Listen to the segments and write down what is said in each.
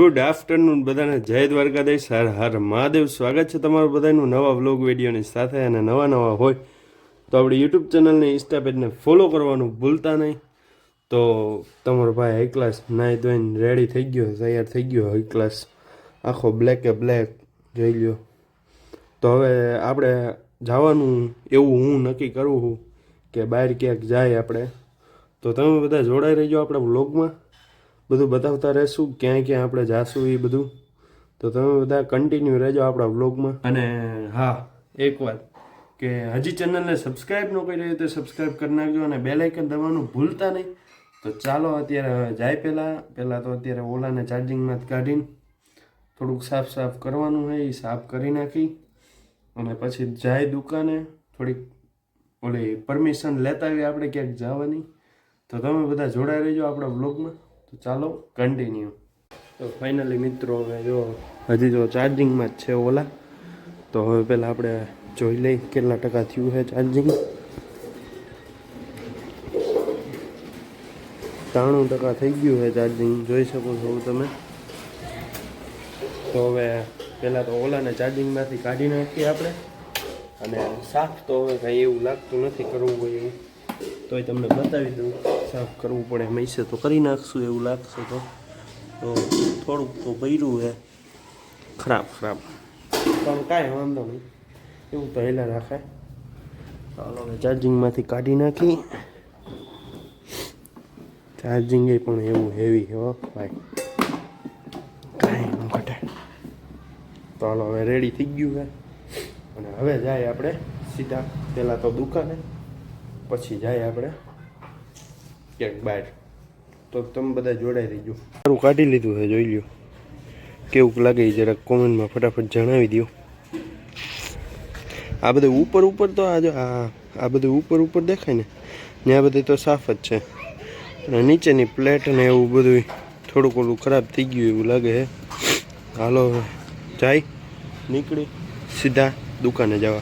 Good afternoon બધાને. જય દ્વારકાધીશ. હર હર મહાદેવ. સ્વાગત છે તમારું બધાનું નવા વ્લોગ વિડીયોની સાથે અને નવા નવા હોય તો આપણી યુટ્યુબ ચેનલને, ઇન્સ્ટા પેજને ફોલો કરવાનું ભૂલતા નહીં. તો તમારો ભાઈ હાઈ ક્લાસ નાહી ધોઈને રેડી થઈ ગયો, તૈયાર થઈ ગયો હાઈ ક્લાસ આખો બ્લેક એ બ્લેક જોઈ લ્યો. તો હવે આપણે જવાનું એવું હું નક્કી કરું છું કે બહાર ક્યાંક જાય આપણે. તો તમે બધા જોડાઈ રહેજો આપણા વ્લોગમાં. બધું બતાવતા રહેશું, ક્યાંય ક્યાં આપણે જાશું એ બધું. તો તમે બધા કન્ટિન્યુ રહેજો આપણા વ્લોગમાં અને હા, એક વાત કે હજી ચેનલને સબસ્ક્રાઈબ ન કરી તો સબસ્ક્રાઈબ કરી નાખજો અને બે લાઇકન દબાવવાનું ભૂલતા નહીં. તો ચાલો અત્યારે જાય પહેલાં. પહેલાં તો અત્યારે ઓલાને ચાર્જિંગમાં જ કાઢીને થોડુંક સાફ સાફ કરવાનું હોય એ સાફ કરી નાખી. અને પછી જાય દુકાને, થોડીક ઓલી પરમિશન લેતા આવી આપણે ક્યાંક જવાની. તો તમે બધા જોડાઈ રહેજો આપણા વ્લોગમાં તો ચાલો કન્ટિન્યુ તો ફાઇનલી મિત્રો, હવે જો, હજી જો ચાર્જિંગમાં જ છે ઓલા, તો હવે પહેલાં આપણે જોઈ લઈ કેટલા ટકા થયું છે ચાર્જિંગ ત્રાણું ટકા થઈ ગયું છે ચાર્જિંગ જોઈ શકો છો તમે. તો હવે પહેલાં તો ઓલાને ચાર્જિંગમાંથી કાઢી નાખીએ આપણે. અને સાફ તો હવે કંઈ એવું લાગતું નથી કરવું હોય એવું. તોય તમને બતાવી દઉં. સાફ કરવું પડે. મૈસે તો કરી નાખશું એવું લાગશે તો. તો થોડુંક તો ભર્યું છે ખરાબ ખરાબ. પણ કાંઈ વાંધો નહીં. એવું તો હેલા રાખે. ચાલો હવે ચાર્જિંગમાંથી કાઢી નાખી. ચાર્જિંગ પણ એવું હેવી હો, ભાઈ. કાંઈ ન ઘટે. હાલો હવે રેડી થઈ ગયું છે અને હવે જાય આપણે સીધા. પહેલાં તો દુકાને, પછી જાય આપણે. ક્યાંક બહાર. તો તમે બધા જોડાઈ રહીજો. સારું કાઢી લીધું છે, જોઈ લ્યો. કેવું લાગે એ જરાક કોમેન્ટમાં ફટાફટ જણાવી દો આ બધું ઉપર ઉપર તો આ જો, આ આ બધું ઉપર ઉપર દેખાય ને ને આ બધું તો સાફ જ છે. અને નીચેની પ્લેટ ને એવું બધું થોડુંક ઓલું ખરાબ થઈ ગયું એવું લાગે છે. હાલો જાય. નીકળી. સીધા દુકાને જવા.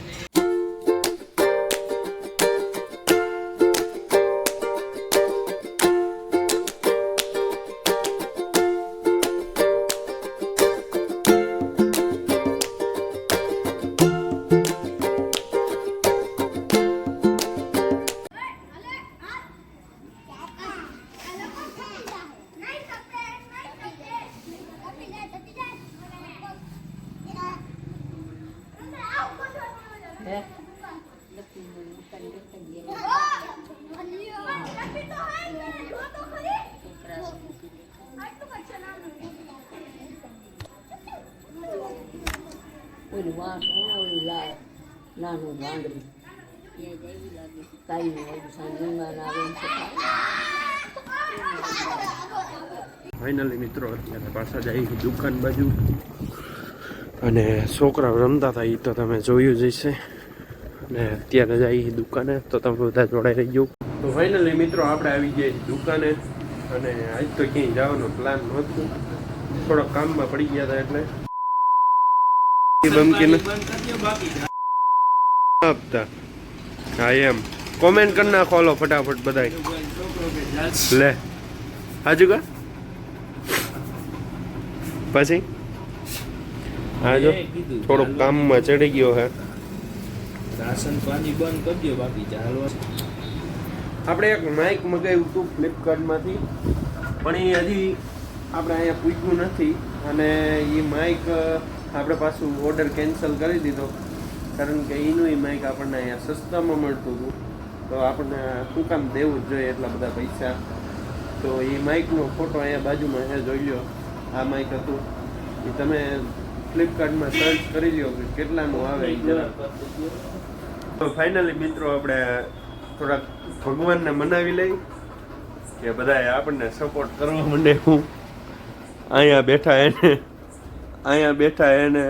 ઓલું વાંસ ઓલું લા, નાનું વાંદરું. કાંઈ નહીં સાંજમાં આવે ફાઇનલી મિત્રો, અત્યારે પાછા જાય દુકાન બાજુ. અને છોકરાઓ રમતા હતા એ તો તમે જોયું જ હશે. અને અત્યારે જાય દુકાને તો તમે બધા જોડાઈ રહીજો. તો ફાઇનલી મિત્રો આપણે આવી ગયા દુકાને અને આજ તો ક્યાંય જવાનો પ્લાન નહોતું. થોડોક કામમાં પડી ગયા હતા એટલે. બમકીને. આપતા. હા એમ. કોમેન્ટ કરી નાખો લો ફટાફટ બધાય. લે. હાજુ કા? પછી? હા જો થોડુંક કામમાં ચડી ગયો હે. રાશન પાણી બંધ કરજો બાકી ચાલવા આપણે એક માઇક મગાવ્યું હતું ફ્લિપકાર્ટમાંથી પણ એ હજી આપણે અહીંયા પૂછ્યું નથી અને એ માઇક આપણે પાછું ઓર્ડર કેન્સલ કરી દીધો કારણ કે એનું એ માઇક આપણને અહીંયા સસ્તામાં મળતું હતું. તો આપણને શું કામ દેવું જ જોઈએ એટલા બધા પૈસા. તો એ માઇકનો ફોટો અહીંયા બાજુમાં છે જોઈ લો આ માઇક હતું. એ તમે ફ્લિપકાર્ટમાં સર્ચ કરી લો કે કેટલાનું આવે તો ફાઇનલી મિત્રો આપણે થોડાક ભગવાનને મનાવી લઈ કે બધાએ આપણને સપોર્ટ કરવા માંડે હું. અહીંયા બેઠા એને, અહીંયા બેઠા એને